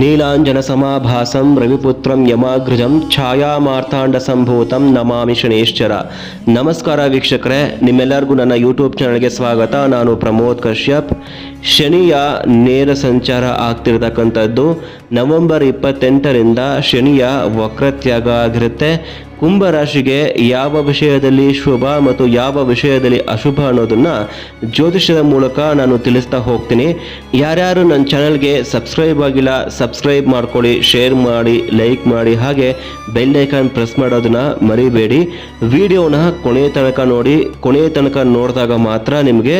ನೀಲಾಂಜನ ಸಮಾಭಾಸಂ ರವಿಪುತ್ರಂ ಯಮಾಗೃಜಂ ಛಾಯಾಮಾರ್ತಾಂಡ ಸಂಭೂತಂ ನಮಾಮಿ ಶನೇಶ್ಚರ ನಮಸ್ಕಾರ ವೀಕ್ಷಕರೇ, ನಿಮ್ಮೆಲ್ಲರಿಗೂ ನನ್ನ ಯೂಟ್ಯೂಬ್ ಚಾನಲ್ಗೆ ಸ್ವಾಗತ. ನಾನು ಪ್ರಮೋದ್ ಕಶ್ಯಪ್. ಶನಿಯ ನೇರ ಸಂಚಾರ ಆಗ್ತಿರ್ತಕ್ಕಂಥದ್ದು ನವೆಂಬರ್ ಇಪ್ಪತ್ತೆಂಟರಿಂದ ಶನಿಯ ವಕ್ರತ್ಯಾಗ ಆಗಿರುತ್ತೆ. ಕುಂಭರಾಶಿಗೆ ಯಾವ ವಿಷಯದಲ್ಲಿ ಶುಭ ಮತ್ತು ಯಾವ ವಿಷಯದಲ್ಲಿ ಅಶುಭ ಅನ್ನೋದನ್ನ ಜ್ಯೋತಿಷ್ಯದ ಮೂಲಕ ನಾನು ತಿಳಿಸ್ತಾ ಹೋಗ್ತೀನಿ. ಯಾರ್ಯಾರು ನನ್ನ ಚಾನಲ್ಗೆ ಸಬ್ಸ್ಕ್ರೈಬ್ ಆಗಿಲ್ಲ, ಸಬ್ಸ್ಕ್ರೈಬ್ ಮಾಡ್ಕೊಳ್ಳಿ, ಶೇರ್ ಮಾಡಿ, ಲೈಕ್ ಮಾಡಿ, ಹಾಗೆ ಬೆಲ್ ಐಕಾನ್ ಪ್ರೆಸ್ ಮಾಡೋದನ್ನ ಮರಿಬೇಡಿ. ವಿಡಿಯೋನ ಕೊನೆಯ ತನಕ ನೋಡಿ ಕೊನೆಯ ತನಕ ನೋಡಿದಾಗ ಮಾತ್ರ ನಿಮಗೆ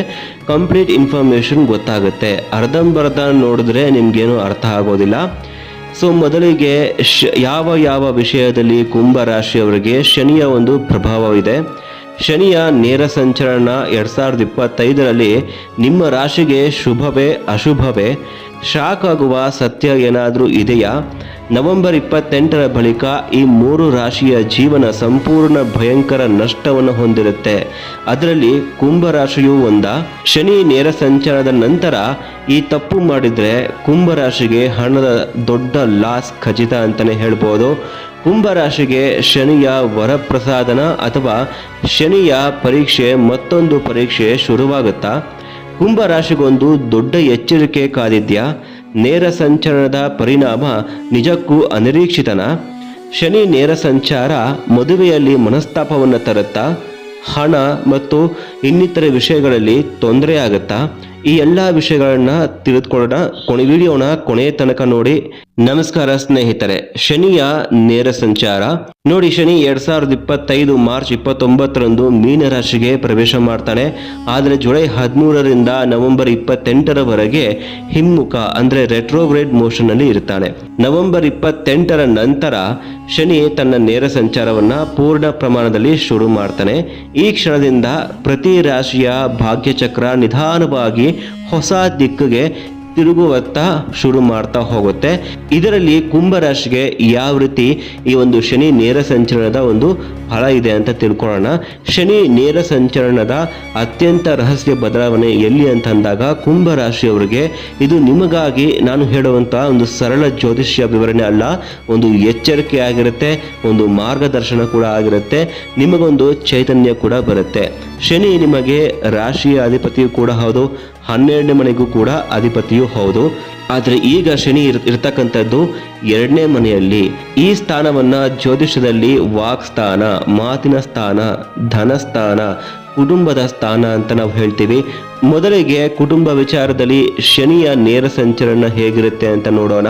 ಕಂಪ್ಲೀಟ್ ಇನ್ಫಾರ್ಮೇಷನ್ ಗೊತ್ತಾಗುತ್ತೆ. ಅರ್ಧಂಬರ್ಧ ನೋಡಿದ್ರೆ ನಿಮ್ಗೇನು ಅರ್ಥ ಆಗೋದಿಲ್ಲ. ಸೊ ಮೊದಲಿಗೆ ಶ, ಯಾವ ಯಾವ ವಿಷಯದಲ್ಲಿ ಕುಂಭ ರಾಶಿಯವರಿಗೆ ಶನಿಯ ಒಂದು ಪ್ರಭಾವವಿದೆ. ಶನಿಯ ನೇರ ಸಂಚರಣ ಎರಡು ಸಾವಿರದ ಇಪ್ಪತ್ತೈದರಲ್ಲಿ ನಿಮ್ಮ ರಾಶಿಗೆ ಶುಭವೇ ಅಶುಭವೇ. ಶಾಕ್ ಆಗುವ ಸತ್ಯ ಏನಾದರೂ ಇದೆಯಾ? ನವೆಂಬರ್ ಇಪ್ಪತ್ತೆಂಟರ ಬಳಿಕ ಈ ಮೂರು ರಾಶಿಯ ಜೀವನ ಸಂಪೂರ್ಣ ಭಯಂಕರ ನಷ್ಟವನ್ನು ಹೊಂದಿರುತ್ತೆ. ಅದರಲ್ಲಿ ಕುಂಭ ರಾಶಿಯೂ ಒಂದ. ಶನಿ ನೇರ ಸಂಚಾರದ ನಂತರ ಈ ತಪ್ಪು ಮಾಡಿದ್ರೆ ಕುಂಭ ರಾಶಿಗೆ ಹಣದ ದೊಡ್ಡ ಲಾಸ್ ಖಚಿತ ಅಂತಲೇ ಹೇಳ್ಬೋದು. ಕುಂಭರಾಶಿಗೆ ಶನಿಯ ವರಪ್ರಸಾದನ ಅಥವಾ ಶನಿಯ ಪರೀಕ್ಷೆ ಮತ್ತೊಂದು ಪರೀಕ್ಷೆ ಶುರುವಾಗುತ್ತಾ. ಕುಂಭರಾಶಿಗೊಂದು ದೊಡ್ಡ ಎಚ್ಚರಿಕೆ ಕಾದಿದ್ಯಾ? ನೇರ ಸಂಚರಣದ ಪರಿಣಾಮ ನಿಜಕ್ಕೂ ಅನಿರೀಕ್ಷಿತನ? ಶನಿ ನೇರ ಸಂಚಾರ ಮದುವೆಯಲ್ಲಿ ಮನಸ್ತಾಪವನ್ನು ತರುತ್ತಾ? ಹಣ ಮತ್ತು ಇನ್ನಿತರ ವಿಷಯಗಳಲ್ಲಿ ತೊಂದರೆ ಆಗುತ್ತಾ ಈ ಎಲ್ಲ ವಿಷಯಗಳನ್ನ ತಿಳಿದುಕೊಳ್ಳೋಣ. ಕೊನೆ ವಿಡಿಯೋನ ಕೊನೆಯ ತನಕ ನೋಡಿ. ನಮಸ್ಕಾರ ಸ್ನೇಹಿತರೆ, ಶನಿಯ ನೇರ ಸಂಚಾರ. ನೋಡಿ, ಶನಿ ಎರಡ್ ಸಾವಿರದ ಇಪ್ಪತ್ತೈದು ಮಾರ್ಚ್ ಇಪ್ಪತ್ತೊಂಬತ್ತರಂದು ಮೀನ ರಾಶಿಗೆ ಪ್ರವೇಶ ಮಾಡ್ತಾನೆ. ಆದರೆ ಜುಲೈ ಹದಿಮೂರರಿಂದ ನವೆಂಬರ್ ಇಪ್ಪತ್ತೆಂಟರವರೆಗೆ ಹಿಮ್ಮುಖ, ಅಂದ್ರೆ ರೆಟ್ರೋಗ್ರೇಡ್ ಮೋಷನ್ ಅಲ್ಲಿ ಇರ್ತಾನೆ. ನವೆಂಬರ್ ಇಪ್ಪತ್ತೆಂಟರ ನಂತರ ಶನಿ ತನ್ನ ನೇರ ಸಂಚಾರವನ್ನ ಪೂರ್ಣ ಪ್ರಮಾಣದಲ್ಲಿ ಶುರು ಮಾಡ್ತಾನೆ. ಈ ಕ್ಷಣದಿಂದ ಪ್ರತಿ ರಾಶಿಯ ಭಾಗ್ಯಚಕ್ರ ನಿಧಾನವಾಗಿ ಹೊಸ ದಿಕ್ಕಿಗೆ ತಿರುಗುವತ್ತ ಶುರು ಮಾಡ್ತಾ ಹೋಗುತ್ತೆ. ಇದರಲ್ಲಿ ಕುಂಭ ರಾಶಿಗೆ ಯಾವ ರೀತಿ ಈ ಒಂದು ಶನಿ ನೇರ ಸಂಚಲನದ ಒಂದು ಫಲ ಇದೆ ಅಂತ ತಿಳ್ಕೊಳ್ಳೋಣ. ಶನಿ ನೇರ ಸಂಚಲನದ ಅತ್ಯಂತ ರಹಸ್ಯ ಬದಲಾವಣೆ ಎಲ್ಲಿ ಅಂತ ಅಂದಾಗ ಕುಂಭ ರಾಶಿಯವರಿಗೆ ಇದು ನಿಮಗಾಗಿ ನಾನು ಹೇಳುವಂತಹ ಒಂದು ಸರಳ ಜ್ಯೋತಿಷ್ಯ ವಿವರಣೆ ಅಲ್ಲ, ಒಂದು ಎಚ್ಚರಿಕೆ ಆಗಿರುತ್ತೆ, ಒಂದು ಮಾರ್ಗದರ್ಶನ ಕೂಡ ಆಗಿರುತ್ತೆ, ನಿಮಗೊಂದು ಚೈತನ್ಯ ಕೂಡ ಬರುತ್ತೆ. ಶನಿ ನಿಮಗೆ ರಾಶಿಯ ಅಧಿಪತಿಯು ಕೂಡ ಹೌದು ಹನ್ನೆರಡನೇ ಮನೆಗೂ ಕೂಡ ಅಧಿಪತಿಯೂ ಹೌದು. ಆದರೆ ಈಗ ಶನಿ ಇರ್, ಇರ್ತಕ್ಕಂಥದ್ದು ಎರಡನೇ ಮನೆಯಲ್ಲಿ. ಈ ಸ್ಥಾನವನ್ನ ಜ್ಯೋತಿಷ್ಯದಲ್ಲಿ ವಾಕ್ ಸ್ಥಾನ, ಮಾತಿನ ಸ್ಥಾನ ಧನಸ್ಥಾನ ಕುಟುಂಬದ ಸ್ಥಾನ ಅಂತ ನಾವು ಹೇಳ್ತೀವಿ. ಮೊದಲಿಗೆ ಕುಟುಂಬ ವಿಚಾರದಲ್ಲಿ ಶನಿಯ ನೇರ ಸಂಚಲನ ಹೇಗಿರುತ್ತೆ ಅಂತ ನೋಡೋಣ.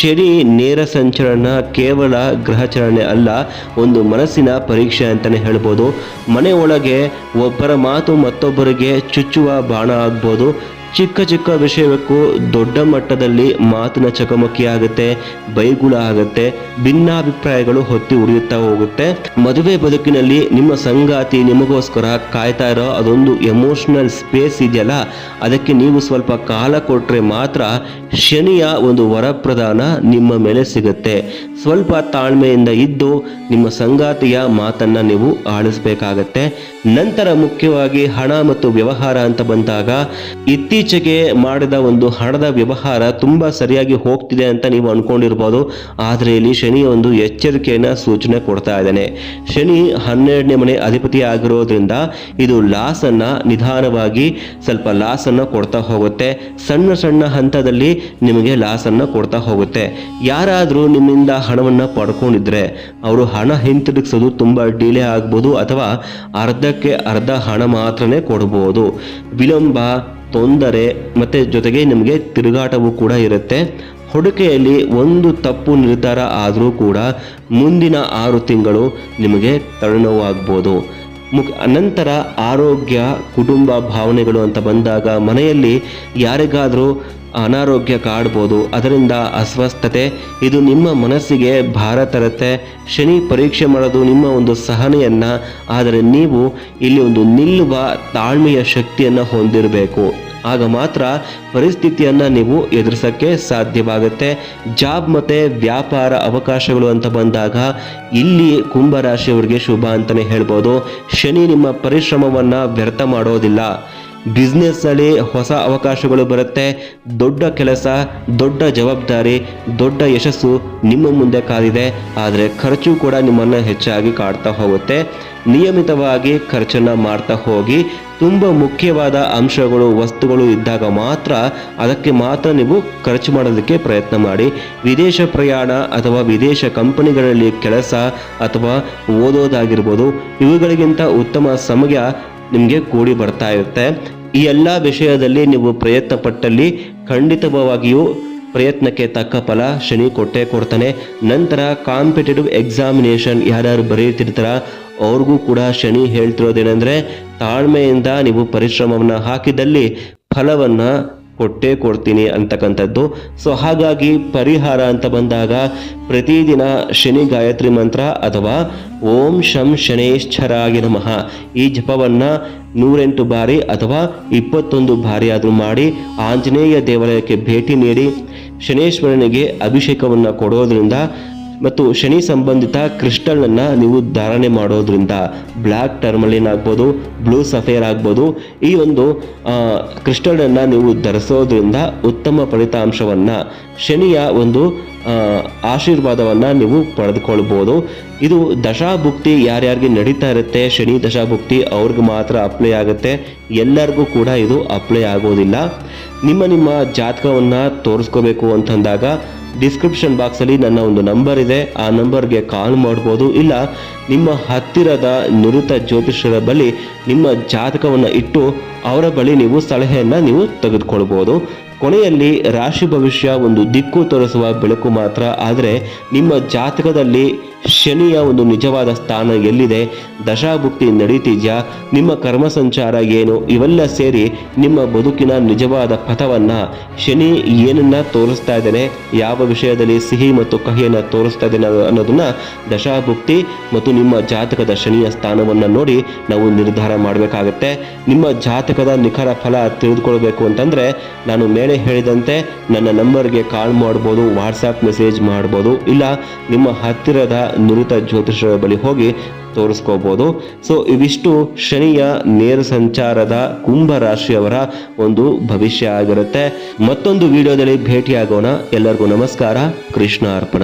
ಶನಿ ನೇರ ಸಂಚಲನ ಕೇವಲ ಗ್ರಹಚಲನೆ ಅಲ್ಲ, ಒಂದು ಮನಸ್ಸಿನ ಪರೀಕ್ಷೆ ಅಂತಲೇ ಹೇಳ್ಬೋದು. ಮನೆ ಒಬ್ಬರ ಮಾತು ಮತ್ತೊಬ್ಬರಿಗೆ ಚುಚ್ಚುವ ಬಾಣ ಆಗ್ಬೋದು. ಚಿಕ್ಕ ಚಿಕ್ಕ ವಿಷಯಕ್ಕೂ ದೊಡ್ಡ ಮಟ್ಟದಲ್ಲಿ ಮಾತಿನ ಚಕಮಕಿ ಆಗುತ್ತೆ ಬೈಗುಳ ಆಗುತ್ತೆ, ಭಿನ್ನಾಭಿಪ್ರಾಯಗಳು ಹೊತ್ತಿ ಉರಿಯುತ್ತಾ ಹೋಗುತ್ತೆ. ಮದುವೆ ಬದುಕಿನಲ್ಲಿ ನಿಮ್ಮ ಸಂಗಾತಿ ನಿಮಗೋಸ್ಕರ ಕಾಯ್ತಾ ಇರೋ ಅದೊಂದು ಎಮೋಷನಲ್ ಸ್ಪೇಸ್ ಇದೆಯಲ್ಲ? ಅದಕ್ಕೆ ನೀವು ಸ್ವಲ್ಪ ಕಾಲ ಕೊಟ್ಟರೆ ಮಾತ್ರ ಶನಿಯ ಒಂದು ವರಪ್ರದಾನ ನಿಮ್ಮ ಮೇಲೆ ಸಿಗುತ್ತೆ. ಸ್ವಲ್ಪ ತಾಳ್ಮೆಯಿಂದ ಇದ್ದು ನಿಮ್ಮ ಸಂಗಾತಿಯ ಮಾತನ್ನ ನೀವು ಆಳಿಸ್ಬೇಕಾಗತ್ತೆ ನಂತರ ಮುಖ್ಯವಾಗಿ ಹಣ ಮತ್ತು ವ್ಯವಹಾರ ಅಂತ ಬಂದಾಗ ಇತ್ತೀಚೆಗೆ ಮಾಡಿದ ಒಂದು ಹಣದ ವ್ಯವಹಾರ ತುಂಬ ಸರಿಯಾಗಿ ಹೋಗ್ತಿದೆ ಅಂತ ನೀವು ಅನ್ಕೊಂಡಿರ್ಬೋದು. ಆದರೆ ಇಲ್ಲಿ ಶನಿ ಒಂದು ಎಚ್ಚರಿಕೆಯನ್ನು ಸೂಚನೆ ಕೊಡ್ತಾ ಇದ್ದಾನೆ. ಶನಿ ಹನ್ನೆರಡನೇ ಮನೆ ಅಧಿಪತಿ ಆಗಿರೋದ್ರಿಂದ ಇದು ಲಾಸನ್ನು ನಿಧಾನವಾಗಿ ಸ್ವಲ್ಪ ಲಾಸನ್ನು ಕೊಡ್ತಾ ಹೋಗುತ್ತೆ. ಸಣ್ಣ ಸಣ್ಣ ಹಂತದಲ್ಲಿ ನಿಮಗೆ ಲಾಸನ್ನು ಕೊಡ್ತಾ ಹೋಗುತ್ತೆ. ಯಾರಾದರೂ ನಿಮ್ಮಿಂದ ಹಣವನ್ನು ಪಡ್ಕೊಂಡಿದ್ರೆ ಅವರು ಹಣ ಹಿಂತಿರುಗಿಸೋದು ತುಂಬಾ ಡಿಲೇ ಆಗ್ಬೋದು ಅಥವಾ ಅರ್ಧಕ್ಕೆ ಅರ್ಧ ಹಣ ಮಾತ್ರನೇ ಕೊಡಬಹುದು ವಿಳಂಬ ತೊಂದರೆ ಮತ್ತು ಜೊತೆಗೆ ನಿಮಗೆ ತಿರುಗಾಟವೂ ಕೂಡ ಇರುತ್ತೆ. ಹೊಡಿಕೆಯಲ್ಲಿ ಒಂದು ತಪ್ಪು ನಿರ್ಧಾರ ಆದರೂ ಕೂಡ ಮುಂದಿನ ಆರು ತಿಂಗಳು ನಿಮಗೆ ತಳನೋವಾಗ್ಬೋದು ಮುಖ ನಂತರ ಆರೋಗ್ಯ, ಕುಟುಂಬ ಭಾವನೆಗಳು ಅಂತ ಬಂದಾಗ ಮನೆಯಲ್ಲಿ ಯಾರಿಗಾದರೂ ಅನಾರೋಗ್ಯ ಕಾಡ್ಬೋದು. ಅದರಿಂದ ಅಸ್ವಸ್ಥತೆ, ಇದು ನಿಮ್ಮ ಮನಸ್ಸಿಗೆ ಭಾರ ತರುತ್ತೆ. ಶನಿ ಪರೀಕ್ಷೆ ಮಾಡೋದು ನಿಮ್ಮ ಒಂದು ಸಹನೆಯನ್ನು, ಆದರೆ ನೀವು ಇಲ್ಲಿ ಒಂದು ನಿಲ್ಲುವ ತಾಳ್ಮೆಯ ಶಕ್ತಿಯನ್ನು ಹೊಂದಿರಬೇಕು. ಆಗ ಮಾತ್ರ ಪರಿಸ್ಥಿತಿಯನ್ನ ನೀವು ಎದುರಿಸಕ್ಕೆ ಸಾಧ್ಯವಾಗುತ್ತೆ. ಜಾಬ್ ಮತ್ತೆ ವ್ಯಾಪಾರ ಅವಕಾಶಗಳು ಅಂತ ಬಂದಾಗ ಇಲ್ಲಿ ಕುಂಭರಾಶಿಯವರಿಗೆ ಶುಭ ಅಂತಾನೆ ಹೇಳ್ಬೋದು. ಶನಿ ನಿಮ್ಮ ಪರಿಶ್ರಮವನ್ನ ವ್ಯರ್ಥ ಮಾಡೋದಿಲ್ಲ. ಬಿಸ್ನೆಸ್ಸಲ್ಲಿ ಹೊಸ ಅವಕಾಶಗಳು ಬರುತ್ತೆ. ದೊಡ್ಡ ಕೆಲಸ, ದೊಡ್ಡ ಜವಾಬ್ದಾರಿ, ದೊಡ್ಡ ಯಶಸ್ಸು ನಿಮ್ಮ ಮುಂದೆ ಕಾದಿದೆ. ಆದರೆ ಖರ್ಚು ಕೂಡ ನಿಮ್ಮನ್ನು ಹೆಚ್ಚಾಗಿ ಕಾಡ್ತಾ ಹೋಗುತ್ತೆ. ನಿಯಮಿತವಾಗಿ ಖರ್ಚನ್ನು ಮಾಡ್ತಾ ಹೋಗಿ, ತುಂಬ ಮುಖ್ಯವಾದ ಅಂಶಗಳು, ವಸ್ತುಗಳು ಇದ್ದಾಗ ಮಾತ್ರ ಅದಕ್ಕೆ ಮಾತ್ರ ನೀವು ಖರ್ಚು ಮಾಡೋದಕ್ಕೆ ಪ್ರಯತ್ನ ಮಾಡಿ. ವಿದೇಶ ಪ್ರಯಾಣ ಅಥವಾ ವಿದೇಶ ಕಂಪನಿಗಳಲ್ಲಿ ಕೆಲಸ ಅಥವಾ ಓದೋದಾಗಿರ್ಬೋದು, ಇವುಗಳಿಗಿಂತ ಉತ್ತಮ ಸಮಯ ನಿಮಗೆ ಕೂಡಿ ಬರ್ತಾ ಇರುತ್ತೆ. ಈ ಎಲ್ಲ ವಿಷಯದಲ್ಲಿ ನೀವು ಪ್ರಯತ್ನ ಪಟ್ಟಲ್ಲಿ ಖಂಡಿತವಾಗಿಯೂ ಪ್ರಯತ್ನಕ್ಕೆ ತಕ್ಕ ಫಲ ಶನಿ ಕೊಟ್ಟೇ ಕೊಡ್ತಾನೆ. ನಂತರ ಕಾಂಪಿಟೇಟಿವ್ ಎಕ್ಸಾಮಿನೇಷನ್ ಯಾರ್ಯಾರು ಬರೆಯುತ್ತಿರ್ತಾರ, ಅವ್ರಿಗೂ ಕೂಡ ಶನಿ ಹೇಳ್ತಿರೋದೇನೆಂದರೆ ತಾಳ್ಮೆಯಿಂದ ನೀವು ಪರಿಶ್ರಮವನ್ನು ಹಾಕಿದಲ್ಲಿ ಫಲವನ್ನು ಕೊಟ್ಟೇ ಕೊಡ್ತೀನಿ ಅಂತಕ್ಕಂಥದ್ದು. ಸೊ ಹಾಗಾಗಿ ಪರಿಹಾರ ಅಂತ ಬಂದಾಗ ಪ್ರತಿದಿನ ಶನಿ ಗಾಯತ್ರಿ ಮಂತ್ರ ಅಥವಾ ಓಂ ಶಂ ಶನೇಶ್ಚರಾಗಿ ನಮಃ. ಈ ಜಪವನ್ನು ನೂರೆಂಟು ಬಾರಿ ಅಥವಾ ಇಪ್ಪತ್ತೊಂದು ಬಾರಿ ಆದರೂ ಮಾಡಿ ಆಂಜನೇಯ ದೇವಾಲಯಕ್ಕೆ ಭೇಟಿ ನೀಡಿ ಶನೇಶ್ವರನಿಗೆ ಅಭಿಷೇಕವನ್ನು ಕೊಡೋದ್ರಿಂದ ಮತ್ತು ಶನಿ ಸಂಬಂಧಿತ ಕ್ರಿಸ್ಟಲನ್ನು ನೀವು ಧಾರಣೆ ಮಾಡೋದ್ರಿಂದ ಬ್ಲ್ಯಾಕ್ ಟರ್ಮಲಿನ್ ಆಗ್ಬೋದು ಬ್ಲೂ ಸಫೇರ್ ಆಗ್ಬೋದು, ಈ ಒಂದು ಕ್ರಿಸ್ಟಲನ್ನು ನೀವು ಧರಿಸೋದ್ರಿಂದ ಉತ್ತಮ ಫಲಿತಾಂಶವನ್ನು ಶನಿಯ ಒಂದು ಆಶೀರ್ವಾದವನ್ನು ನೀವು ಪಡೆದುಕೊಳ್ಬೋದು. ಇದು ದಶಾಭುಕ್ತಿ ಯಾರ್ಯಾರಿಗೆ ನಡೀತಾ ಇರುತ್ತೆ, ಶನಿ ದಶಾಭುಕ್ತಿ ಅವ್ರಿಗೆ ಮಾತ್ರ ಅಪ್ಲೈ ಆಗುತ್ತೆ, ಎಲ್ಲರಿಗೂ ಕೂಡ ಇದು ಅಪ್ಲೈ ಆಗೋದಿಲ್ಲ. ನಿಮ್ಮ ನಿಮ್ಮ ಜಾತಕವನ್ನು ತೋರಿಸ್ಕೋಬೇಕು ಅಂತಂದಾಗ ಡಿಸ್ಕ್ರಿಪ್ಷನ್ ಬಾಕ್ಸಲ್ಲಿ ನನ್ನ ಒಂದು ನಂಬರ್ ಇದೆ. ಆ ನಂಬರ್ಗೆ ಕಾಲ್ ಮಾಡ್ಬೋದು. ಇಲ್ಲ, ನಿಮ್ಮ ಹತ್ತಿರದ ನುರಿತ ಜ್ಯೋತಿಷ್ಯರ ಬಳಿ ನಿಮ್ಮ ಜಾತಕವನ್ನು ಇಟ್ಟು ಅವರ ಬಳಿ ನೀವು ಸಲಹೆಯನ್ನು ನೀವು ತೆಗೆದುಕೊಳ್ಬೋದು. ಕೊನೆಯಲ್ಲಿ ರಾಶಿ ಭವಿಷ್ಯ ಒಂದು ದಿಕ್ಕು ತೋರಿಸುವ ಬೆಳಕು ಮಾತ್ರ. ಆದರೆ ನಿಮ್ಮ ಜಾತಕದಲ್ಲಿ ಶನಿಯ ಒಂದು ನಿಜವಾದ ಸ್ಥಾನ ಎಲ್ಲಿದೆ? ದಶಾಭುಕ್ತಿ ನಡೀತಿದ್ಯಾ? ನಿಮ್ಮ ಕರ್ಮ ಸಂಚಾರ ಏನು? ಇವೆಲ್ಲ ಸೇರಿ ನಿಮ್ಮ ಬದುಕಿನ ನಿಜವಾದ ಪಥವನ್ನು ಶನಿ ಏನನ್ನ ತೋರಿಸ್ತಾ ಇದ್ದಾನೆ? ಯಾವ ವಿಷಯದಲ್ಲಿ ಸಿಹಿ ಮತ್ತು ಕಹಿಯನ್ನು ತೋರಿಸ್ತಾ ಇದ್ದಾನೆ ಅನ್ನೋದನ್ನ ದಶಾಭುಕ್ತಿ ಮತ್ತು ನಿಮ್ಮ ಜಾತಕದ ಶನಿಯ ಸ್ಥಾನವನ್ನು ನೋಡಿ ನಾವು ನಿರ್ಧಾರ ಮಾಡಬೇಕಾಗತ್ತೆ. ನಿಮ್ಮ ಜಾತಕದ ನಿಖರ ಫಲ ತಿಳಿದುಕೊಳ್ಬೇಕು ಅಂತಂದರೆ ನಾನು ಮೇಲೆ ಹೇಳಿದಂತೆ ನನ್ನ ನಂಬರ್ಗೆ ಕಾಲ್ ಮಾಡ್ಬೋದು ವಾಟ್ಸಾಪ್ ಮೆಸೇಜ್ ಮಾಡ್ಬೋದು, ಇಲ್ಲ ನಿಮ್ಮ ಹತ್ತಿರದ ನುರಿತ ಜ್ಯೋತಿಷರ ಬಳಿ ಹೋಗಿ ತೋರಿಸ್ಕೋಬಹುದು ಸೊ ಇವಿಷ್ಟು ಶನಿಯ ನೇರ ಸಂಚಾರದ ಕುಂಭ ರಾಶಿಯವರ ಒಂದು ಭವಿಷ್ಯ ಆಗಿರುತ್ತೆ. ಮತ್ತೊಂದು ವಿಡಿಯೋದಲ್ಲಿ ಭೇಟಿಯಾಗೋಣ. ಎಲ್ಲರಿಗೂ ನಮಸ್ಕಾರ. ಕೃಷ್ಣ ಅರ್ಪಣ